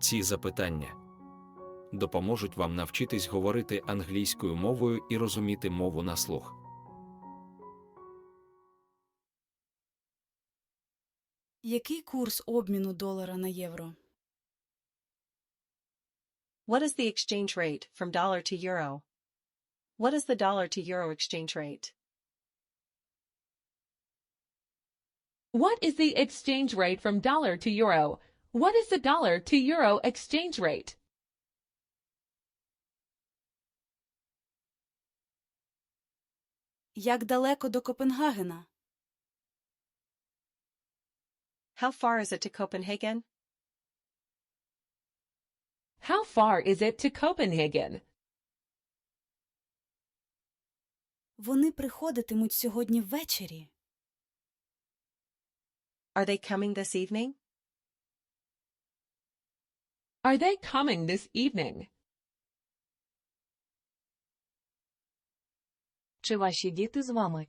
Ці запитання допоможуть вам навчитись говорити англійською мовою і розуміти мову на слух. Який курс обміну долара на євро? What is the exchange rate from dollar to euro? What is the dollar to euro exchange rate? What is the exchange rate from dollar to euro? What is the dollar to euro exchange rate? Як далеко до Копенгагена? How far is it to Copenhagen? How far is it to Copenhagen? Вони приходитимуть сьогодні ввечері. Are they coming this evening? Are they coming this evening? Чи ваші діти з вами?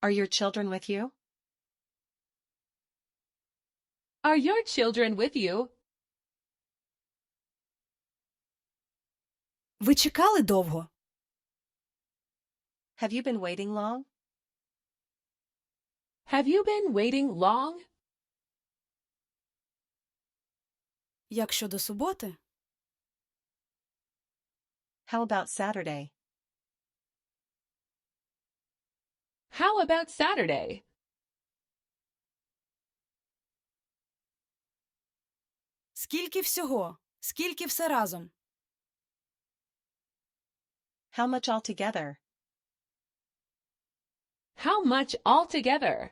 Are your children with you? Are your children with you? Ви чекали довго? Have you been waiting long? Have you been waiting long? Як щодо суботи? How about Saturday? How about Saturday? Скільки всього? Скільки все разом? How much altogether? How much altogether?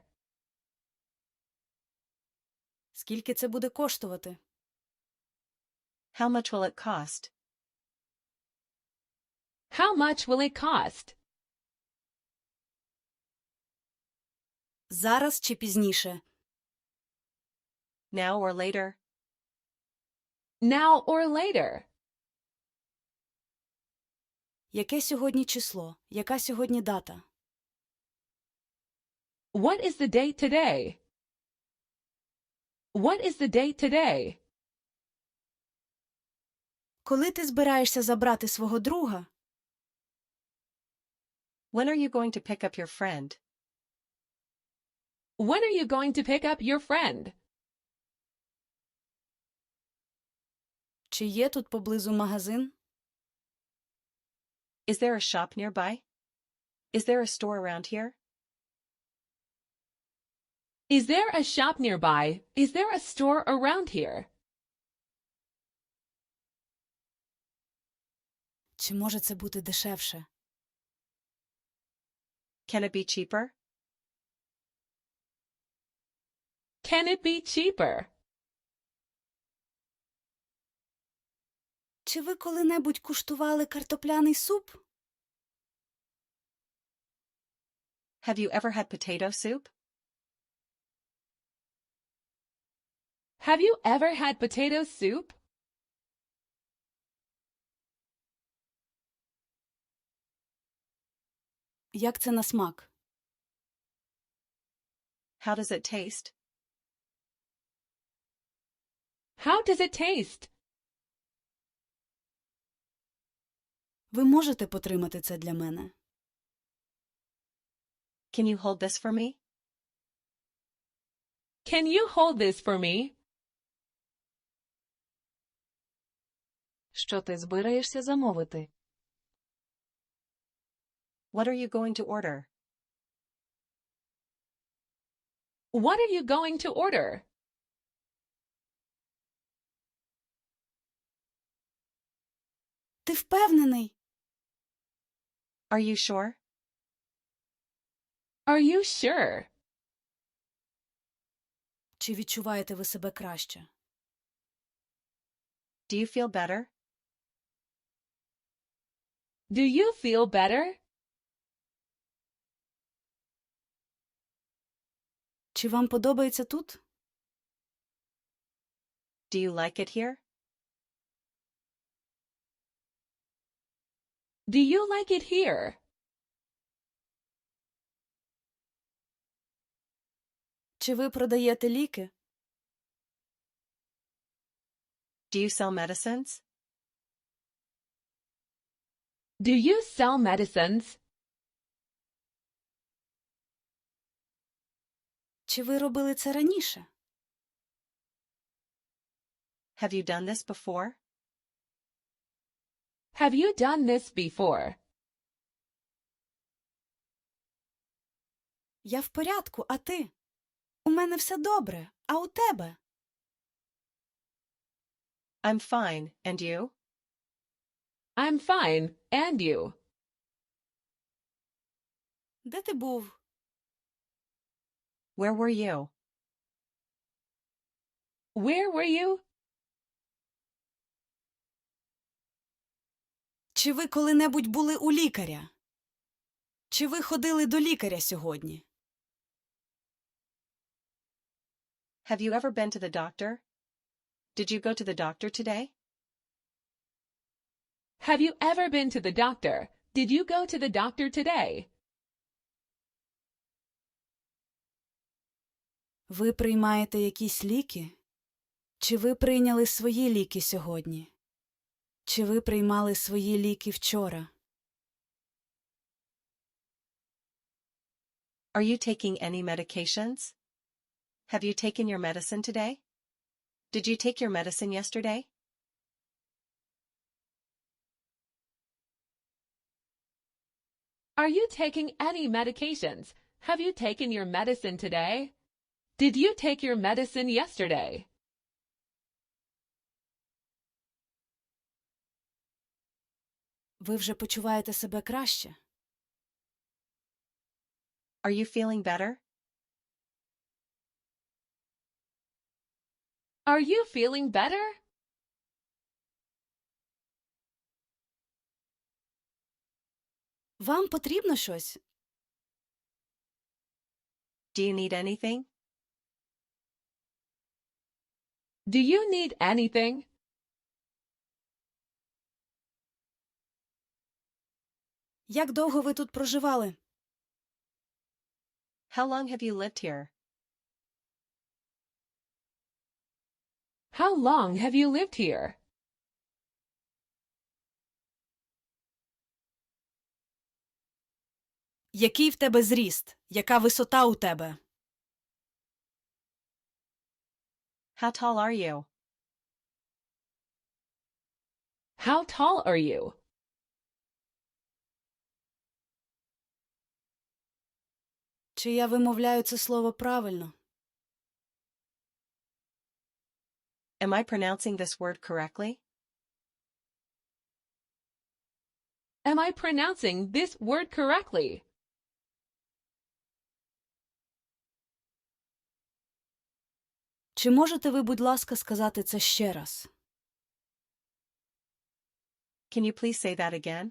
Скільки це буде коштувати? How much will it cost? How much will it cost? Зараз чи пізніше? Now or later? Now or later? Яке сьогодні число? Яка сьогодні дата? What is the date today? What is the date today? Коли ти збираєшся забрати свого друга? When are you going to pick up your friend? When are you going to pick up your friend? Чи є тут поблизу магазин? Is there a shop nearby? Is there a store around here? Is there a shop nearby? Is there a store around here? Чи може це бути дешевше? Can it be cheaper? Can it be cheaper? Чи ви коли-небудь куштували картопляний суп? Have you ever had potato soup? Have you ever had potato soup? Як це на смак? How does it taste? How does it taste? Ви можете потримати це для мене? Can you hold this for me? Can you hold this for me? Що ти збираєшся замовити? What are you going to order? What are you going to order? Ти впевнений? Are you sure? Are you sure? Чи відчуваєте ви себе краще? Do you feel better? Do you feel better? Чи вам подобається тут? Do you like it here? Do you like it here? Чи ви продаєте ліки? Do you sell medicines? Do you sell medicines? Чи ви робили це раніше? Have you done this before? Have you done this before? Я в порядку, а ти? У мене все добре, а у тебе? I'm fine, and you? I'm fine, and you? Де ти був? Where were you? Where were you? Чи ви коли-небудь були у лікаря? Чи ви ходили до лікаря сьогодні? Have you ever been to the doctor? Did you go to the doctor today? Have you ever been to the doctor? Did you go to the doctor today? Ви приймаєте якісь ліки? Чи ви прийняли свої ліки сьогодні? Чи ви приймали свої ліки вчора? Are you taking any medications? Have you taken your medicine today? Did you take your medicine yesterday? Are you taking any medications? Have you taken your medicine today? Did you take your medicine yesterday? Ви вже почуваєте себе краще? Are you feeling better? Are you feeling better? Вам потрібно щось? Do you need anything? Do you need anything? Як довго ви тут проживали? How long have you lived here? How long have you lived here? Який в тебе зріст? Яка висота у тебе? How tall are you? How tall are you? Чи я вимовляю це слово правильно? Am I pronouncing this word correctly? Am I pronouncing this word correctly? Чи можете ви, будь ласка, сказати це ще раз? Can you please say that again?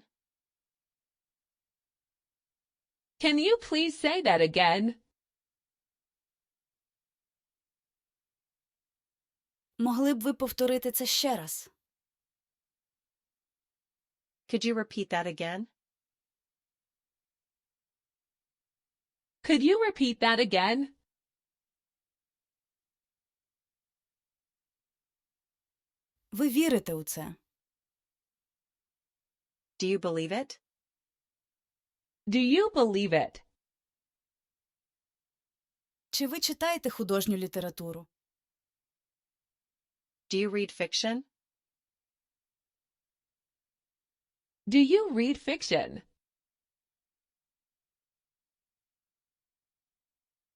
Can you please say that again? Могли б ви повторити це ще раз? Could you repeat that again? Could you repeat that again? Ви вірите у це? Do you believe it? Do you believe it? Чи ви читаєте художню літературу? Do you read fiction? Do you read fiction?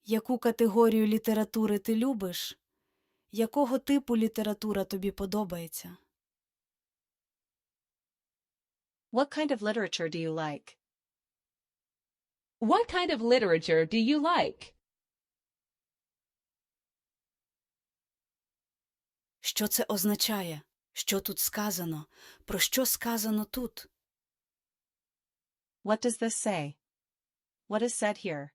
Яку категорію літератури ти любиш? Якого типу література тобі подобається? What kind of literature do you like? What kind of literature do you like? Що це означає? Що тут сказано? Про що сказано тут? What does this say? What is said here?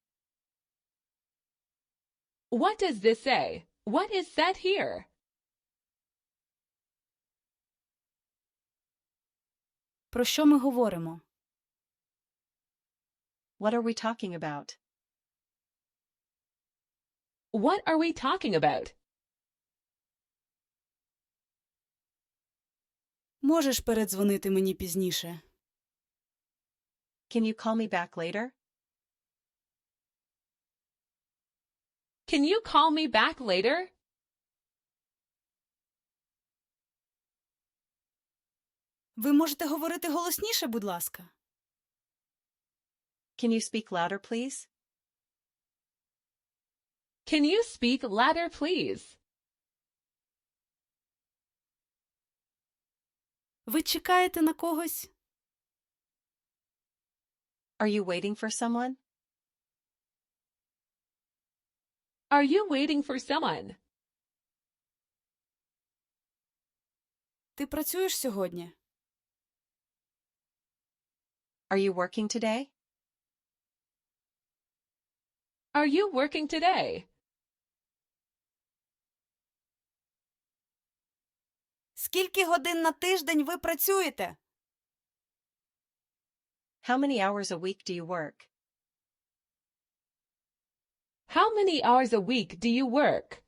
What does this say? What is said here? Про що ми говоримо? What are we talking about? What are we talking about? Можеш передзвонити мені пізніше. Can you call me back later? Can you call me back later? Ви можете говорити голосніше, будь ласка. Can you speak louder, please? Can you speak louder, please? Ви чекаєте на когось? Are you waiting for someone? Are you waiting for someone? Ти працюєш сьогодні? Are you working today? Are you working today? Скільки годин на тиждень ви працюєте? How many hours a week do you work? How many hours a week do you work?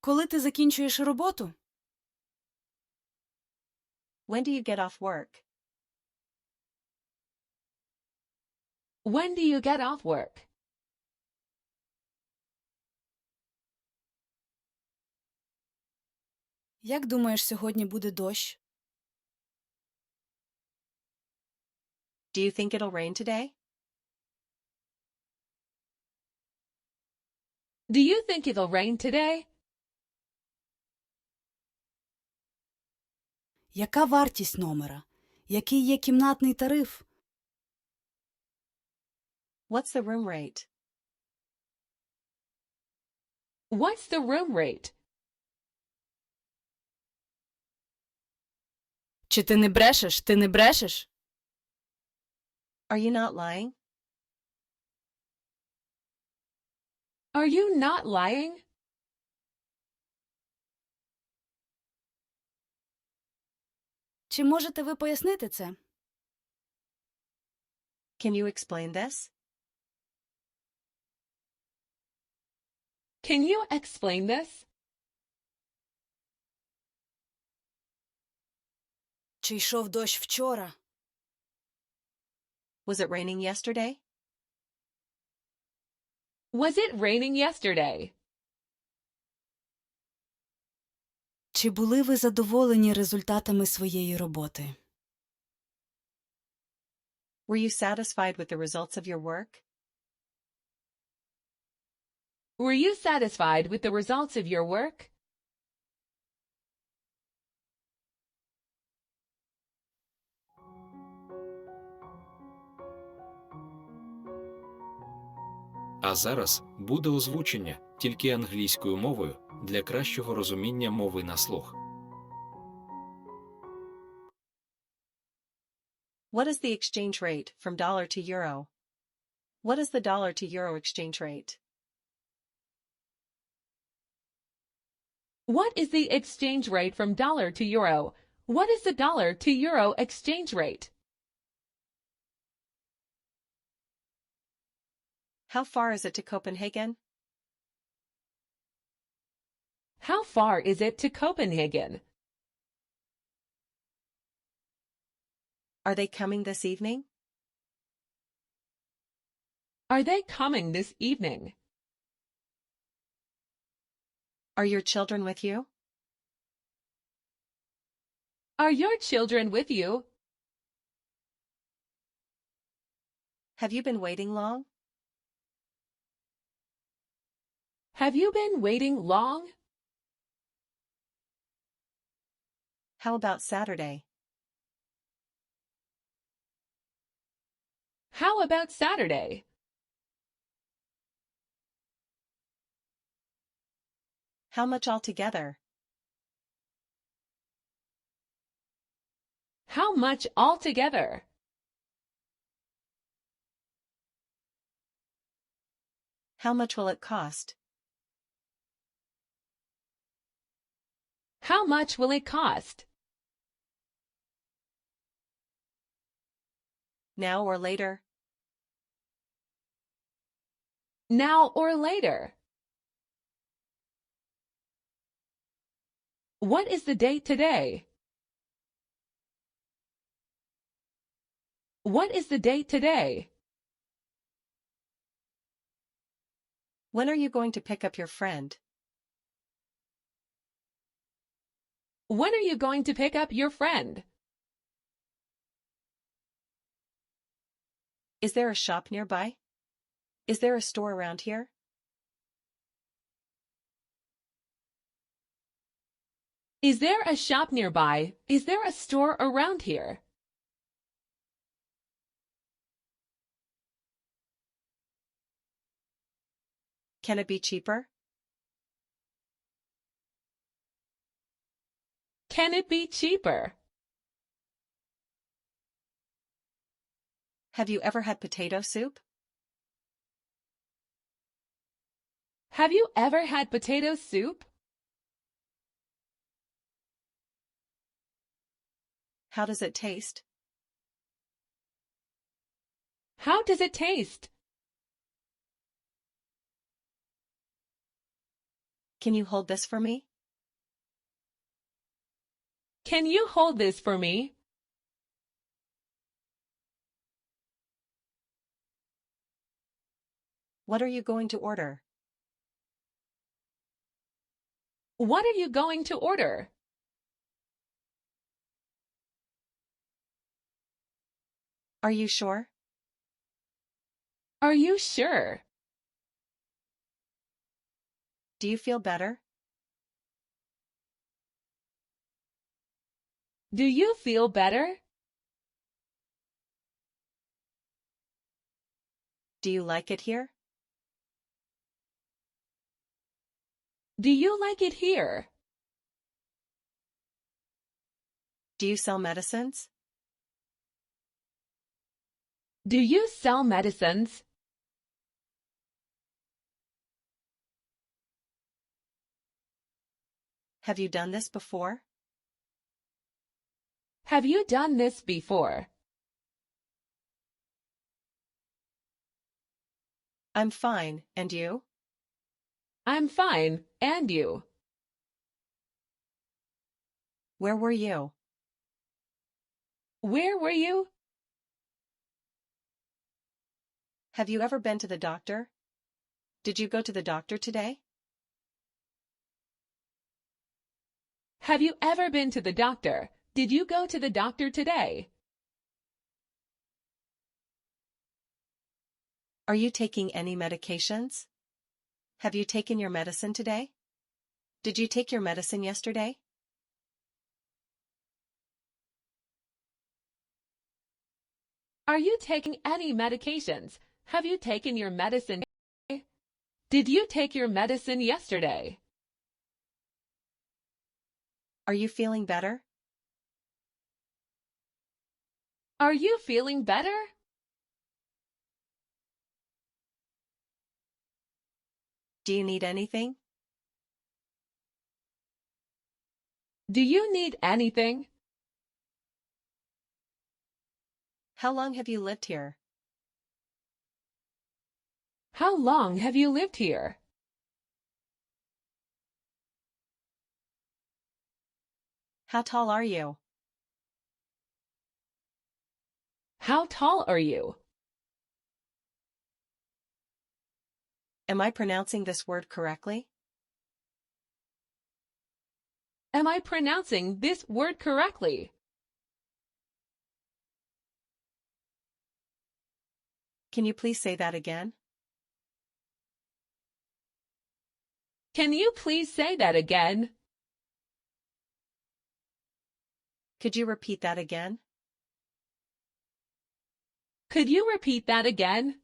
Коли ти закінчуєш роботу? When do you get off work? When do you get off work? Як думаєш, сьогодні буде дощ? Do you think it'll rain today? Do you think it'll rain today? Яка вартість номера? Який є кімнатний тариф? What's the room rate? What's the room rate? Чи ти не брешеш? Ти не брешеш? Are you not lying? Are you not lying? Чи можете ви пояснити це? Can you explain this? Can you explain this? Чи йшов дощ вчора? Was it raining yesterday? Was it raining yesterday? Чи були ви задоволені результатами своєї роботи? Were you satisfied with the results of your work? Were you satisfied with the results of your work? А зараз буде озвучення тільки англійською мовою для кращого розуміння мови на слух. What is the exchange rate from dollar to euro? What is the dollar to euro exchange rate? What is the exchange rate from dollar to euro? What is the dollar to euro exchange rate? How far is it to Copenhagen? How far is it to Copenhagen? Are they coming this evening? Are they coming this evening? Are your children with you? Are your children with you? Have you been waiting long? Have you been waiting long? How about Saturday? How about Saturday? How much altogether? How much altogether? How much will it cost? How much will it cost? Now or later? Now or later? What is the date today? What is the date today? When are you going to pick up your friend? When are you going to pick up your friend? Is there a shop nearby? Is there a store around here? Is there a shop nearby? Is there a store around here? Can it be cheaper? Can it be cheaper? Have you ever had potato soup? Have you ever had potato soup? How does it taste? How does it taste? Can you hold this for me? Can you hold this for me? What are you going to order? What are you going to order? Are you sure? Are you sure? Do you feel better? Do you feel better? Do you like it here? Do you like it here? Do you sell medicines? Do you sell medicines? Have you done this before? Have you done this before? I'm fine, and you? I'm fine, and you? Where were you? Where were you? Have you ever been to the doctor? Did you go to the doctor today? Have you ever been to the doctor? Did you go to the doctor today? Are you taking any medications? Have you taken your medicine today? Did you take your medicine yesterday? Are you taking any medications? Have you taken your medicine? Did you take your medicine yesterday? Are you feeling better? Are you feeling better? Do you need anything? Do you need anything? How long have you lived here? How long have you lived here? How tall are you? How tall are you? Am I pronouncing this word correctly? Am I pronouncing this word correctly? Can you please say that again? Can you please say that again? Could you repeat that again? Could you repeat that again?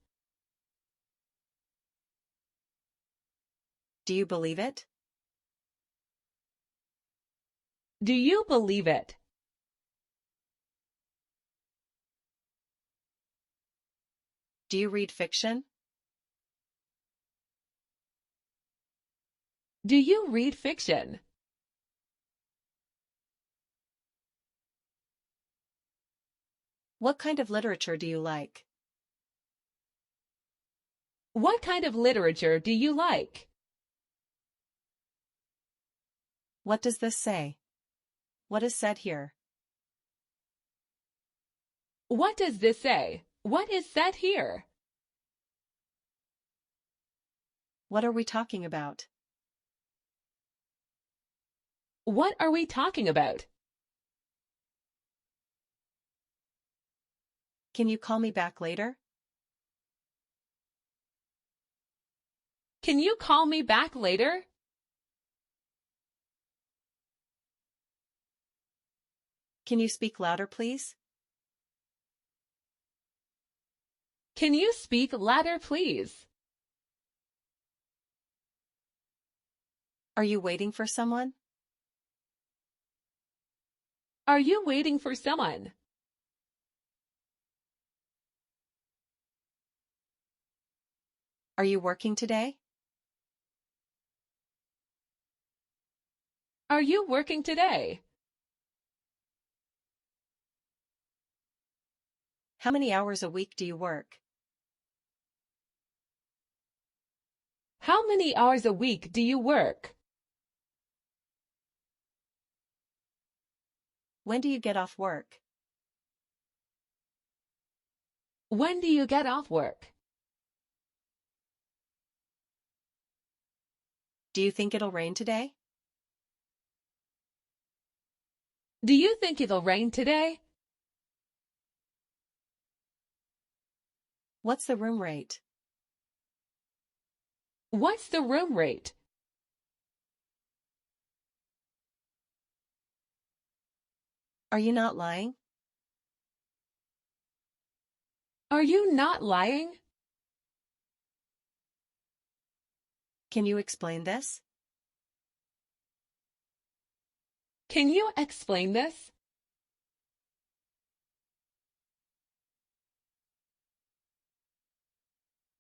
Do you believe it? Do you believe it? Do you read fiction? Do you read fiction? What kind of literature do you like? What kind of literature do you like? What does this say? What is said here? What does this say? What is said here? What are we talking about? What are we talking about? Can you call me back later? Can you call me back later? Can you speak louder, please? Can you speak louder, please? Are you waiting for someone? Are you waiting for someone? Are you working today? Are you working today? How many hours a week do you work? How many hours a week do you work? When do you get off work? When do you get off work? Do you think it'll rain today? Do you think it'll rain today? What's the room rate? What's the room rate? Are you not lying? Are you not lying? Can you explain this? Can you explain this?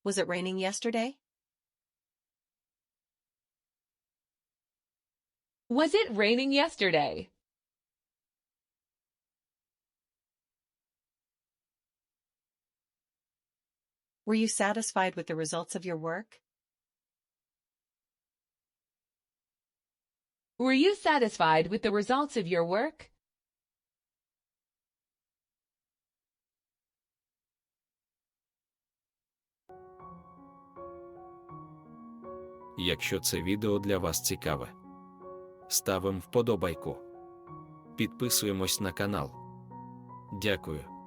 Was it raining yesterday? Was it raining yesterday? Were you satisfied with the results of your work? Were you satisfied with the results of your work? Якщо це відео для вас цікаве, ставимо вподобайку. Підписуємось на канал. Дякую.